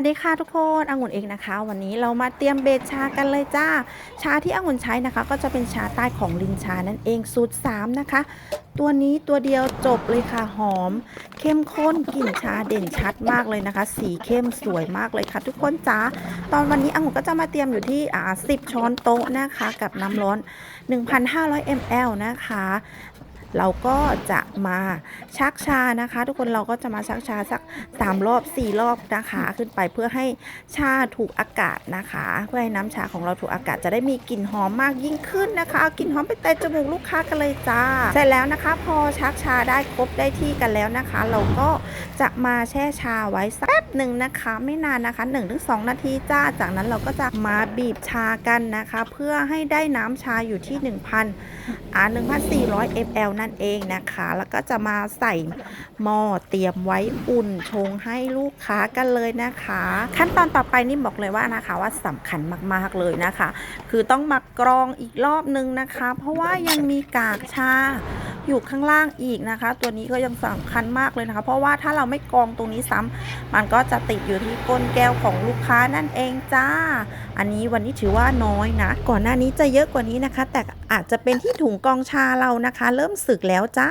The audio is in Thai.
วัสดีค่ะทุกคนองุ่นเองนะคะ วันนี้เรามาเตรียมเบสชากันเลยจ้า ชาที่องุ่นใช้นะคะ ก็จะเป็นชาใต้ของลินชานั่นเองสูตร3นะคะ ตัวนี้ตัวเดียวจบเลยค่ะหอม เข้มข้นกลิ่นชาเด่นชัดมากเลยนะคะ สีเข้มสวยมากเลยค่ะ ทุกคนจ้าตอนวันนี้องุ่นก็จะมาเตรียมอยู่ที่อ่า10 ช้อนโต๊ะนะคะ กับน้ำร้อน 1,500 ml นะคะ เราก็จะมาชักชานะคะ ทุกคนเราก็จะมาชักชาสัก3รอบ4รอบนะคะ ขึ้นไปเพื่อให้ชาถูกอากาศนะคะ เพื่อให้น้ำชาของเราถูกอากาศจะได้มีกลิ่นหอมมากยิ่งขึ้นนะคะเอากลิ่นหอมไปเตะจมูกลูกค้ากันเลยจ้าเสร็จแล้วนะคะ พอชักชาได้ครบได้ที่กันแล้วนะคะ เราก็จะมาแช่ชาไว้สักแป๊บหนึ่งนะคะ ไม่นานนะคะ 1-2 นาทีจ้า จากนั้นเราก็จะมาบีบชากันนะคะ เพื่อให้ได้น้ำชาอยู่ที่ 1,000อ่า1,400 ml นั่นเองนะคะ แล้วก็จะมาใส่หม้อเตรียมไว้อุ่นชงให้ลูกค้ากันเลยนะคะ ขั้นตอนต่อไปนี่บอกเลยว่านะคะว่าสำคัญมากๆเลยนะคะ คือต้องมากรองอีกรอบนึงนะคะ เพราะว่ายังมีกากชา อยู่ข้างล่างอีกนะคะ ตัวนี้ก็ยังสำคัญมากเลยนะคะ เพราะว่าถ้าเราไม่กองตรงนี้ซ้ำมันก็จะติดอยู่ที่ก้นแก้วของลูกค้านั่นเองจ้า อันนี้วันนี้ถือว่าน้อยนะ ก่อนหน้านี้จะเยอะกว่านี้นะคะ แต่อาจจะเป็นที่ถุงกองชาเรานะคะ เริ่มสึกแล้วจ้า